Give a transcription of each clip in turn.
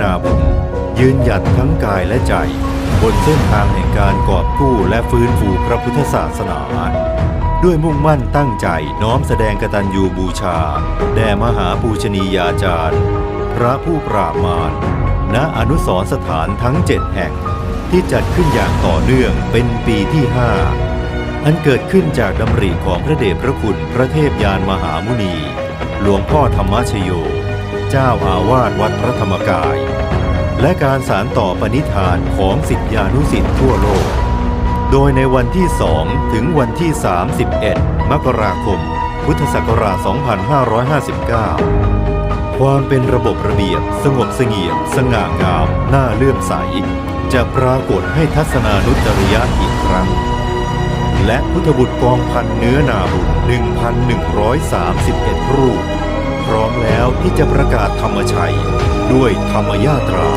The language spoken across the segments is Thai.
นาบุญยืนหยัดทั้งกายและใจ บนเส้นทางแห่งการกอบกู้และฟื้นฟูพระพุทธศาสนา ด้วยมุ่งมั่นตั้งใจน้อมแสดงกตัญญูบูชา แด่มหาปูชนียาจารย์ พระผู้ปราบมารณอนุสรสถานทั้งเจ็ดแห่งที่จัดขึ้นอย่างต่อเนื่องเป็นปีที่ห้าอันเกิดขึ้นจากดำริของพระเดชพระคุณพระเทพยานมหามุนี หลวงพ่อธรรมชโย เจ้าอาวาสวัดพระธรรมกาย และการสารต่อปณิธานของสิทธิานุสิทธิ์ทั่วโลก โดยในวันที่ 2 ถึงวันที่ 31 มกราคม พุทธศักราช 2559 ความเป็นระบบระเบียบสงบเสงี่ยม สง่างาม น่าเลื่อมใส จะปรากฏให้ทัศนานุตริยะอีกครั้งและพุทธบุตรกองพันเนื้อนาบุญ1,131 รูป ร้อมแล้วที่จะประกาศธรรมชัย ด้วยธรรมยาตรา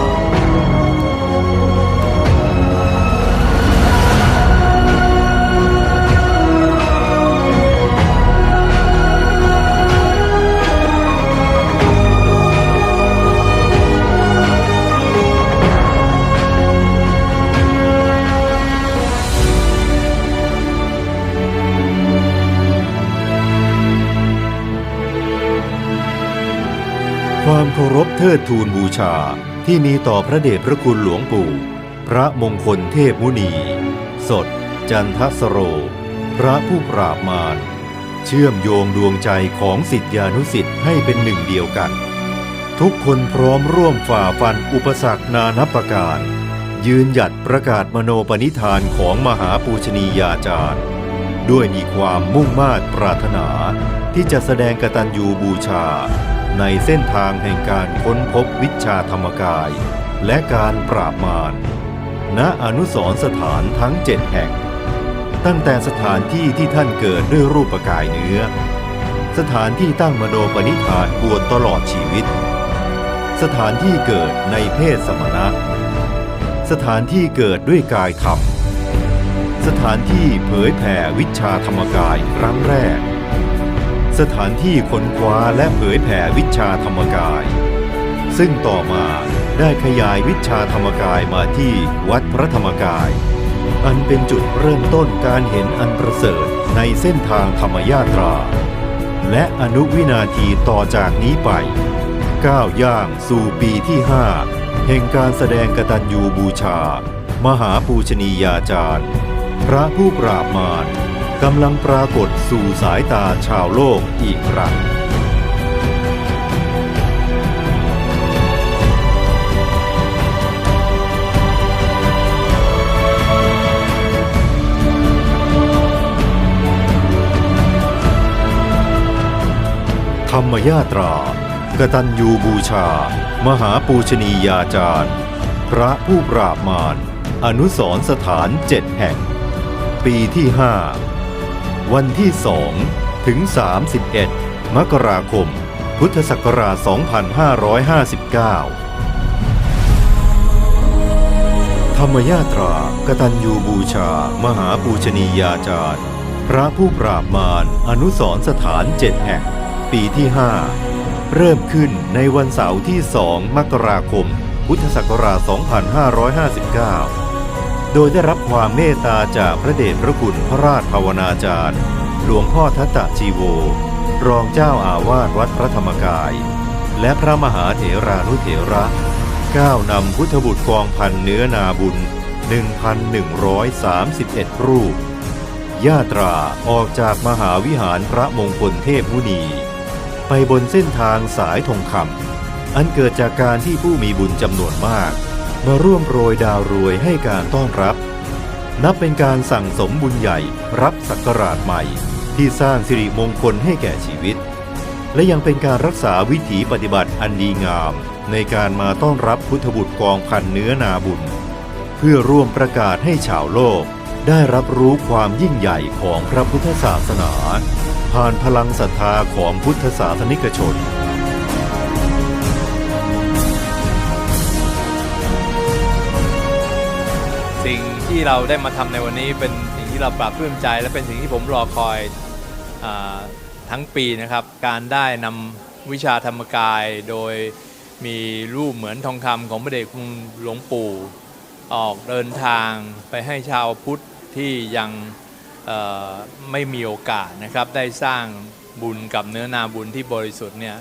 ทิดทูนบูชาที่มีต่อพระเดชพระคุณหลวงปู่ พระมงคลเทพมุนี สด จันทสโร พระผู้ปราบมาร เชื่อมโยงดวงใจของสิทธิานุสิทธิ์ให้เป็นหนึ่งเดียวกัน ทุกคนพร้อมร่วมฝ่าฟันอุปสรรคนานับประการ ยืนหยัดประกาศมโนปณิธานของมหาปูชนียาจารย์ ด้วยมีความมุ่งมา่ปรารถนาที่จะแสดงกตัญญูบูชา ในเส้นทางแห่งการค้นพบวิชาธรรมกาย และการปราบมาร ณ อนุสรสถานทั้งเจ็ดแห่ง ตั้งแต่สถานที่ที่ท่านเกิดด้วยรูปกายเนื้อ สถานที่ตั้งมโนปณิธานบวชตลอดชีวิต สถานที่เกิดในเพศสมณะ สถานที่เกิดด้วยกายธรรม สถานที่เผยแผ่วิชาธรรมกายครั้งแรก สถานที่ค้นคว้าและเผยแผ่วิชาธรรมกาย ซึ่งต่อมาได้ขยายวิชาธรรมกายมาที่วัดพระธรรมกาย อันเป็นจุดเริ่มต้นการเห็นอันประเสริฐในเส้นทางธรรมยาตรา และอนุวินาทีต่อจากนี้ไปก้าวย่างสู่ปีที่ 5 แห่งการแสดงกตัญญูบูชา มหาปูชนียาจารย์ พระผู้ปราบมาร กำลังปรากฏสู่สายตาชาวโลกอีกครั้ง ธรรมยาตรากตัญญูบูชา มหาปูชนียาจารย์ พระผู้ปราบมารอนุสรสถานเจ็ดแห่ง ปีที่5 วันที่ 2 ถึง 31 มกราคม พุทธศักราช 2559 ธรรมยาตรากตัญญูบูชา มหาปูชนียาจารย์ พระผู้ปราบมารอนุสรสถานเจ็ดแห่ง ปีที่ 5 เริ่มขึ้นในวันเสาร์ที่ 2 มกราคม พุทธศักราช 2559 โดยได้รับความเมตตาจากพระเดชพระคุณพระราชภาวนาจารย์ หลวงพ่อทัตตะชีโว รองเจ้าอาวาสวัดพระธรรมกาย และพระมหาเถรานุเถระก้าวนำพุทธบุตรกองพันเนื้อนาบุญ 1,131 รูป ญาตราออกจากมหาวิหารพระมงคลเทพมุนี ไปบนเส้นทางสายทองคำอันเกิดจากการที่ผู้มีบุญจำนวนมาก มาร่วมโรยดาวรวยให้การต้อนรับ นับเป็นการสั่งสมบุญใหญ่รับศักราชใหม่ ที่สร้างสิริมงคลให้แก่ชีวิต และยังเป็นการรักษาวิถีปฏิบัติอันดีงาม ในการมาต้อนรับพุทธบุตรกองพันเนื้อนาบุญ เพื่อร่วมประกาศให้ชาวโลก ได้รับรู้ความยิ่งใหญ่ของพระพุทธศาสนา ผ่านพลังศรัทธาของพุทธศาสนิกชน ที่เราได้มาทำในวันนี้เป็นสิ่งที่เราปราบปลื้มใจ และเป็นสิ่งที่ผมรอคอยอทั้งปีนะครับ การได้นำวิชาธรรมกายโดยมีรูปเหมือนทองคำของพระเดชคุณหลวงปู่ออกเดินทางไปให้ชาวพุทธที่ยังไม่มีโอกาสนะครับ ได้สร้างบุญกับเนื้อนาบุญที่บริสุทธิ์เนี่ย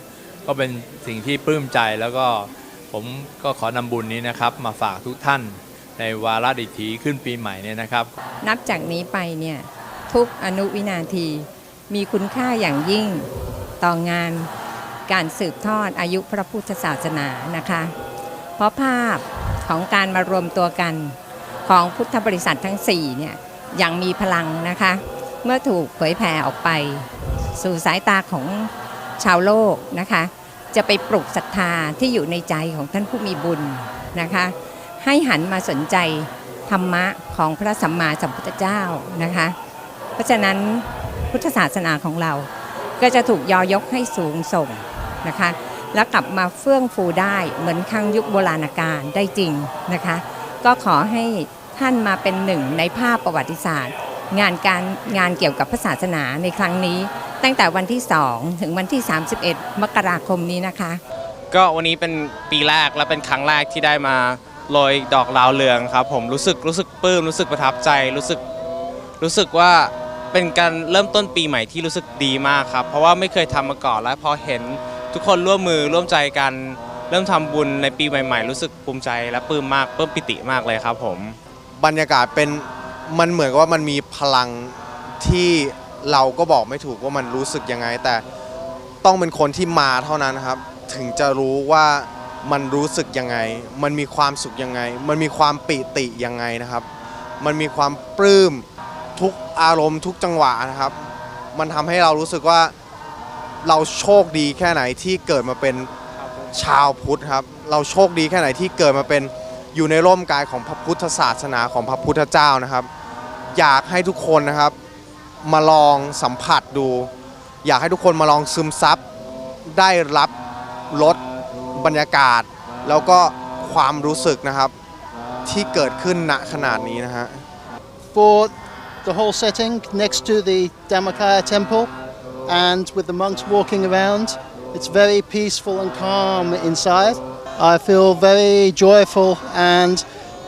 ก็เป็นสิ่งที่ปลื้มใจแล้วก็ผมก็ขอนำบุญนี้นะครับ มาฝากทุกท่าน ในวาระดิถีขึ้นปีใหม่เนี่ยนะครับ นับจากนี้ไปเนี่ยทุกอนุวินาทีมีคุณค่าอย่างยิ่งต่องานการสืบทอดอายุพระพุทธศาสนานะคะ เพราะภาพของการมารวมตัวกันของพุทธบริษัททั้ง4เนี่ยยังมีพลังนะคะ เมื่อถูกเผยแผ่ออกไป สู่สายตาของชาวโลกนะคะ จะไปปลุกศรัทธาที่อยู่ในใจของท่านผู้มีบุญนะคะ ให้หันมาสนใจธรรมะของพระสัมมาสัมพุทธเจ้านะคะ เพราะฉะนั้นพุทธศาสนาของเราก็จะถูกยอยกให้สูงส่งนะคะ แล้วกลับมาเฟื่องฟูได้เหมือนครั้งยุคโบราณกาลได้จริงนะคะ ก็ขอให้ท่านมาเป็นหนึ่งในภาพประวัติศาสตร์ งานการงานเกี่ยวกับพระศาสนาในครั้งนี้ ตั้งแต่วันที่ 2 ถึงวันที่ 31 มกราคมนี้นะคะ ก็วันนี้เป็นปีแรกและเป็นครั้งแรกที่ได้มา โรยดอกลาวเรืองครับผมรู้สึกรู้สึกปลื้มรู้สึกประทับใจรู้สึกรู้สึกว่าเป็นการเริ่มต้นปีใหม่ที่รู้สึกดีมากครับ เพราะว่าไม่เคยทำมาก่อนและพอเห็นทุกคนร่วมมือร่วมใจกัน เริ่มทำบุญในปีใหม่ ๆ รู้สึกภูมิใจและปลื้มมากปลื้มปิติมากเลยครับผมบรรยากาศเป็นมันเหมือนกับว่ามันมีพลังที่เราก็บอกไม่ถูกว่ามันรู้สึกยังไง แต่ต้องเป็นคนที่มาเท่านั้นครับ ถึงจะรู้ว่า มันรู้สึกยังไง มันมีความสุขยังไง มันมีความปิติยังไงนะครับ มันมีความปลื้มทุกอารมณ์ทุกจังหวะนะครับ มันทำให้เรารู้สึกว่าเราโชคดีแค่ไหนที่เกิดมาเป็นชาวพุทธครับ เราโชคดีแค่ไหนที่เกิดมาเป็นอยู่ในร่มกายของพระพุทธศาสนาของพระพุทธเจ้านะครับ อยากให้ทุกคนนะครับ มาลองสัมผัสดู อยากให้ทุกคนมาลองซึมซับได้รับรส บรรยากาศ แล้วก็ความรู้สึกนะครับ ที่เกิดขึ้นณขนาดนี้นะฮะ for the whole setting next to the Dhammakaya temple and with the monks walking around. It's very peaceful and calm inside. I feel very joyful and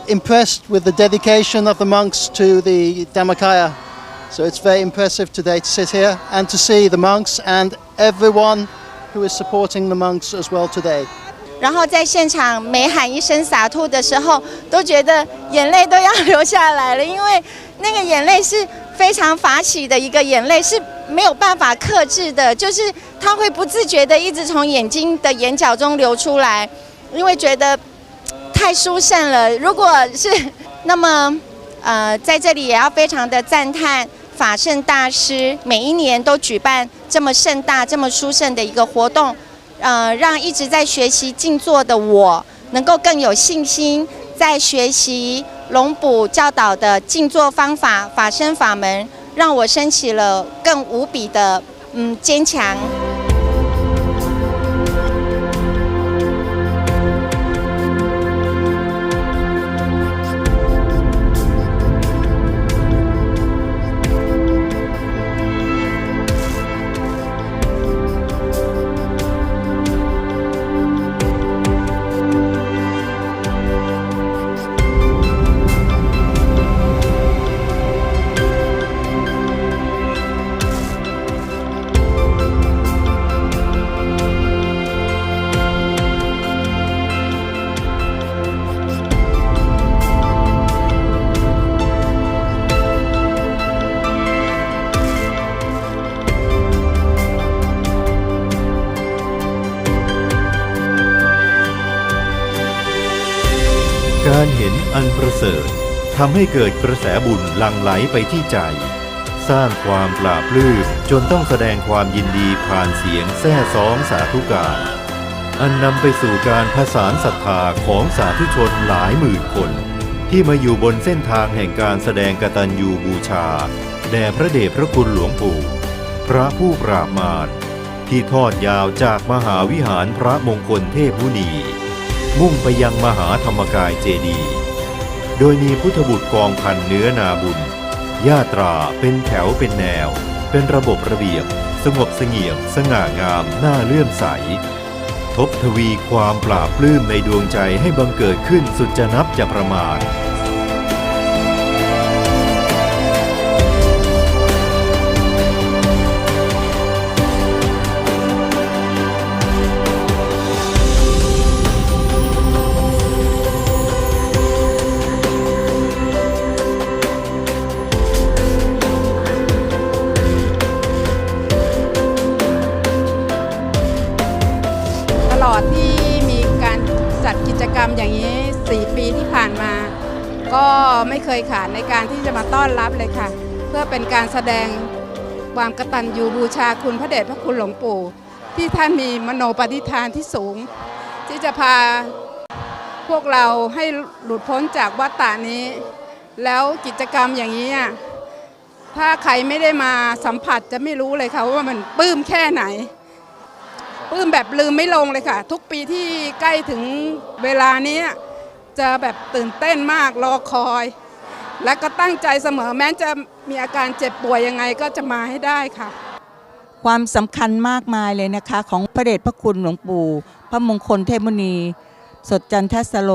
impressed with the dedication of the monks to the Dhammakaya. So it's very impressive today to sit here and to see the monks and everyone who is supporting the monks as well today. 然后在现场每喊一声洒兔的时候，都觉得眼泪都要流下来了，因为那个眼泪是非常法喜的一个眼泪，是没有办法克制的，就是它会不自觉的一直从眼睛的眼角中流出来，因为觉得太殊胜了。如果是那么，呃，在这里也要非常的赞叹法圣大师每一年都举办这么盛大、这么殊胜的一个活动。呃，让一直在学习静坐的我能够更有信心，在学习龙补教导的静坐方法、法身法门，让我升起了更无比的嗯坚强。 สริฐทำให้เกิดกระแสบุญหลั่งไหลไปที่ใจ สร้างความปลาบปลื้มจนต้องแสดงความยินดีผ่านเสียงแซ่ซ้องสาธุการ อันนำไปสู่การผสานศรัทธาของสาธุชนหลายหมื่นคน ที่มาอยู่บนเส้นทางแห่งการแสดงกตัญญูบูชา แด่พระเดชพระคุณหลวงปู่พระผู้ปราบมารที่ทอดยาวจากมหาวิหารพระมงคลเทพมุนี มุ่งไปยังมหาธรรมกายเจดีย์ โดยมีพุทธบุตรกองพันเนื้อนาบุญญาตราเป็นแถวเป็นแนว เป็นระบบระเบียบ สงบเสงี่ยมสง่างามน่าเลื่อมใส ทบทวีความปราบปลื้มในดวงใจให้บังเกิดขึ้นสุดจะนับจะประมาณ 4 ปีที่ผ่านมา ก็ไม่เคยขาดในการที่จะมาต้อนรับเลยค่ะ เพื่อเป็นการแสดงความกตัญญูบูชาคุณพระเดชพระคุณหลวงปู่ ที่ท่านมีมโนปฏิฐานที่สูง ที่จะพาพวกเราให้หลุดพ้นจากวัฏฏานี้ แล้วกิจกรรมอย่างนี้ ถ้าใครไม่ได้มาสัมผัสจะไม่รู้เลยค่ะว่ามันปลื้มแค่ไหนปลื้มแบบลืมไม่ลงเลยค่ะ ทุกปีที่ใกล้ถึงเวลานี้ จะแบบตื่นเต้นมากรอคอย และก็ตั้งใจเสมอแม้จะมีอาการเจ็บป่วยยังไงก็จะมาให้ได้ค่ะ ความสำคัญมากมายเลยนะคะ ของพระเดชพระคุณหลวงปู่ พระมงคลเทพมุนี สดจันทสโล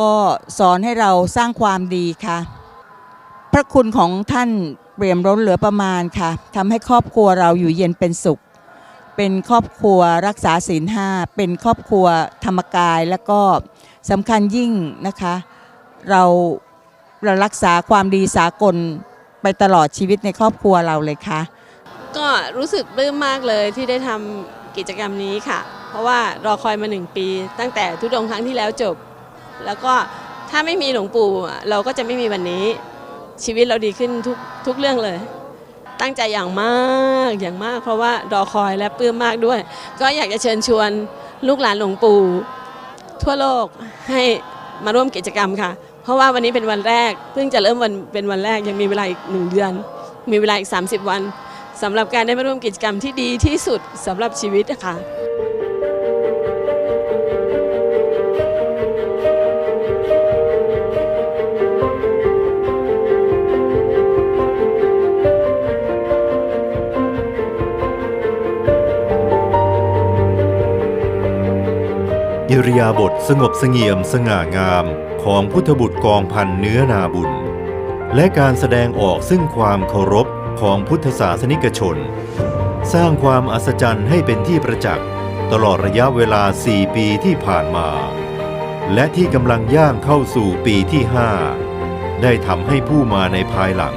ก็สอนให้เราสร้างความดีค่ะ พระคุณของท่านเปรียมล้นเหลือประมาณค่ะทำให้ครอบครัวเราอยู่เย็นเป็นสุข เป็นครอบครัวรักษาศีลห้าเป็นครอบครัวธรรมกายแล้วก็ สำคัญยิ่งนะคะ เราเรารักษาความดีสากลไปตลอดชีวิตในครอบครัวเราเลยค่ะ ก็รู้สึกปลื้มมากเลยที่ได้ทำกิจกรรมนี้ค่ะ เพราะว่ารอคอยมาหนึ่งปี ตั้งแต่ทุดงครั้งที่แล้วจบ แล้วก็ถ้าไม่มีหลวงปู่เราก็จะไม่มีวันนี้ ชีวิตเราดีขึ้นทุกทุกเรื่องเลย ตั้งใจอย่างมากอย่างมาก เพราะว่ารอคอยและปลื้มมากด้วย ก็อยากจะเชิญชวนลูกหลานหลวงปู่ ทั่วโลกให้มาร่วมกิจกรรมค่ะ เพราะว่าวันนี้เป็นวันแรก เพิ่งจะเริ่มวันเป็นวันแรกยังมีเวลาอีกหนึ่งเดือน มีเวลาอีก 30 วันสำหรับการได้มาร่วมกิจกรรมที่ดีที่สุดสำหรับชีวิตนะคะ ริยาบถสงบเสงี่ยมสง่างามของพุทธบุตรกองพันเนื้อนาบุญ และการแสดงออกซึ่งความเคารพของพุทธศาสนิกชน สร้างความอัศจรรย์ให้เป็นที่ประจักษ์ตลอดระยะเวลา 4 ปีที่ผ่านมา และที่กำลังย่างเข้าสู่ปีที่ 5 ได้ทำให้ผู้มาในภายหลัง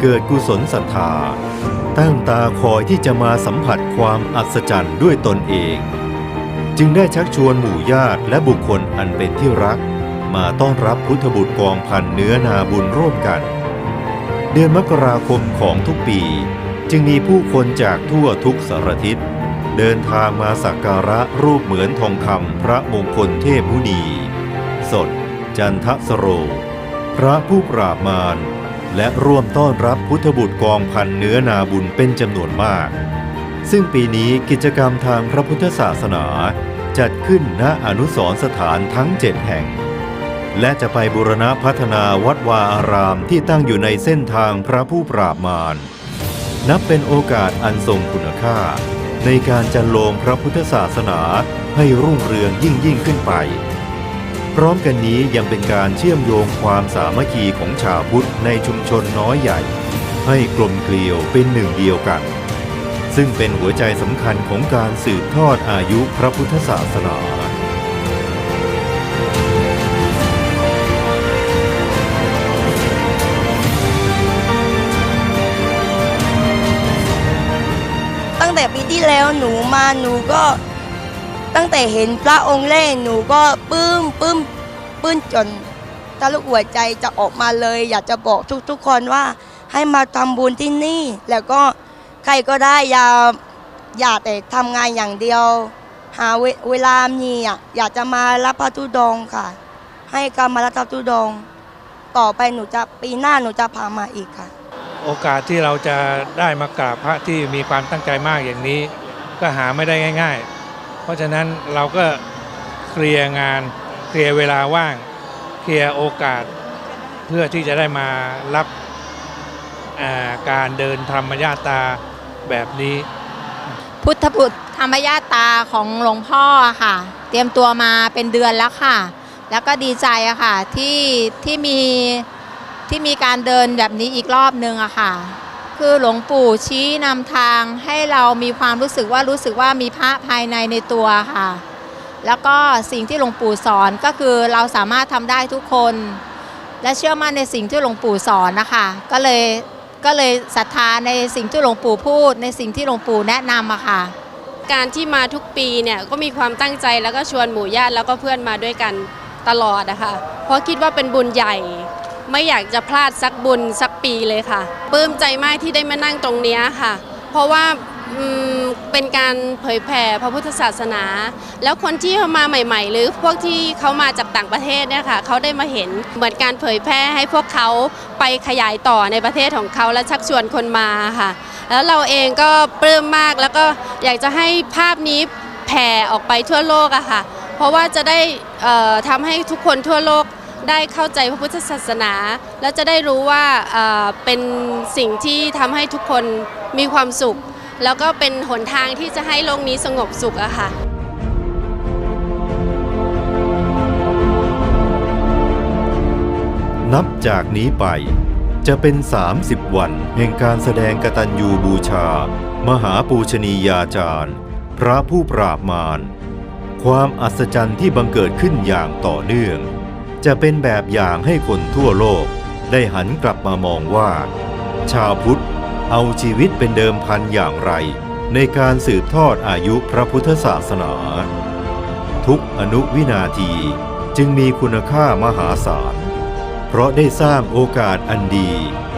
เกิดกุศลศรัทธา ตั้งตาคอยที่จะมาสัมผัสความอัศจรรย์ด้วยตนเอง จึงได้ชักชวนหมู่ญาติและบุคคลอันเป็นที่รัก มาต้อนรับพุทธบุตรกองพันเนื้อนาบุญร่วมกัน เดือนมกราคมของทุกปี จึงมีผู้คนจากทั่วทุกสารทิศ เดินทางมาสักการะรูปเหมือนทองคำพระมงคลเทพมุนี สด จันทสโร พระผู้ปราบมารและร่วมต้อนรับพุทธบุตรกองพันเนื้อนาบุญเป็นจำนวนมาก ซึ่งปีนี้กิจกรรมทางพระพุทธศาสนา จัดขึ้นณอนุสรสถานทั้งเจ็ดแห่ง และจะไปบูรณะพัฒนาวัดวาอารามที่ตั้งอยู่ในเส้นทางพระผู้ปราบมาร นับเป็นโอกาสอันทรงคุณค่า ในการจันโลงพระพุทธศาสนาให้รุ่งเรืองยิ่งยิ่งขึ้นไป พร้อมกันนี้ยังเป็นการเชื่อมโยงความสามัคคีของชาวพุทธในชุมชนน้อยใหญ่ ให้กลมเกลียวเป็นหนึ่งเดียวกัน ซึ่งเป็นหัวใจสำคัญของการสืบทอดอายุพระพุทธศาสนาตั้งแต่ปีที่แล้วหนูมาหนูก็ตั้งแต่เห็นพระองค์แรกหนูก็ปลื้มปลื้มปลื้มจนทะลุหัวใจจะออกมาเลย อยากจะบอกทุกๆคนว่าให้มาทำบุญที่นี่แล้วก็ ใครก็ได้อย่าอย่าแต่ทำงานอย่างเดียว หาเวเวลามีอะอยากจะมารับพระธุดงค์ค่ะ ให้การมารับพระธุดงค์ต่อไปหนูจะปีหน้าหนูจะพามาอีกค่ะ โอกาสที่เราจะได้มากราบพระที่มีความตั้งใจมากอย่างนี้ ก็หาไม่ได้ง่าย ๆ เพราะฉะนั้นเราก็เคลียร์งานเคลียร์เวลาว่าง เคลียร์โอกาสเพื่อที่จะได้มารับการเดินธรรมญาตา แบบนี้ พุทธบุตรธรรมญาตาของหลวงพ่อค่ะ เตรียมตัวมาเป็นเดือนแล้วค่ะ แล้วก็ดีใจอะค่ะที่ที่มีที่มีการเดินแบบนี้อีกรอบนึงอะค่ะ คือหลวงปู่ชี้นำทางให้เรามีความรู้สึกว่ารู้สึกว่ามีพระภายในในตัวค่ะ แล้วก็สิ่งที่หลวงปู่สอนก็คือเราสามารถทำได้ทุกคน และเชื่อมั่นในสิ่งที่หลวงปู่สอนนะคะ ก็เลย ก็เลยศรัทธาในสิ่งที่หลวงปู่พูด ในสิ่งที่หลวงปู่แนะนำอะค่ะ การที่มาทุกปีเนี่ยก็มีความตั้งใจแล้วก็ชวนหมู่ญาติแล้วก็เพื่อนมาด้วยกันตลอดนะคะเพราะคิดว่าเป็นบุญใหญ่ ไม่อยากจะพลาดสักบุญสักปีเลยค่ะปลื้มใจมากที่ได้มานั่งตรงนี้ค่ะ เพราะว่า เป็นการเผยแผ่พระพุทธศาสนา แล้วคนที่เข้ามาใหม่ ๆ หรือพวกที่เขามาจากต่างประเทศเนี่ยค่ะเขาได้มาเห็นเหมือนการเผยแพร่ให้พวกเขาไปขยายต่อในประเทศของเขาและชักชวนคนมาค่ะ แล้วเราเองก็ปลื้มมากแล้วก็อยากจะให้ภาพนี้แผ่ออกไปทั่วโลกอะค่ะ เพราะว่าจะได้ทำให้ทุกคนทั่วโลกได้เข้าใจพระพุทธศาสนา และจะได้รู้ว่าเเป็นสิ่งที่ทำให้ทุกคนมีความสุข แล้วก็เป็นหนทางที่จะให้โลกนี้สงบสุขอะค่ะ นับจากนี้ไป จะเป็น 30 วันแห่งการแสดงกตัญญูบูชา มหาปูชนียาจารย์ พระผู้ปราบมาร ความอัศจรรย์ที่บังเกิดขึ้นอย่างต่อเนื่อง จะเป็นแบบอย่างให้คนทั่วโลกได้หันกลับมามองว่า ชาวพุทธ เอาชีวิตเป็นเดิมพันอย่างไร ในการสืบทอดอายุพระพุทธศาสนา ทุกอนุวินาทีจึงมีคุณค่ามหาศาล เพราะได้สร้างโอกาสอันดี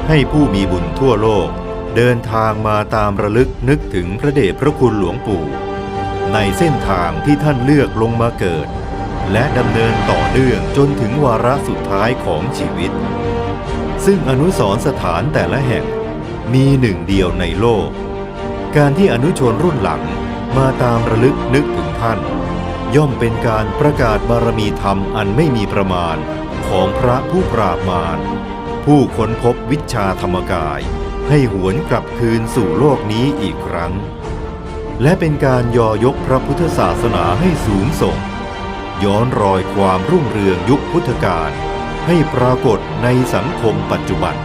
ให้ผู้มีบุญทั่วโลก เดินทางมาตามระลึกนึกถึงพระเดชพระคุณหลวงปู่ ในเส้นทางที่ท่านเลือกลงมาเกิด และดำเนินต่อเนื่องจนถึงวาระสุดท้ายของชีวิต ซึ่งอนุสรสถานแต่ละแห่ง มีหนึ่งเดียวในโลก การที่อนุชนรุ่นหลังมาตามระลึกนึกถึงท่าน ย่อมเป็นการประกาศบารมีธรรมอันไม่มีประมาณของพระผู้ปราบมารผู้ค้นพบวิชาธรรมกาย ให้หวนกลับคืนสู่โลกนี้อีกครั้ง และเป็นการยอยกพระพุทธศาสนาให้สูงส่ง ย้อนรอยความรุ่งเรืองยุคพุทธกาลให้ปรากฏในสังคมปัจจุบัน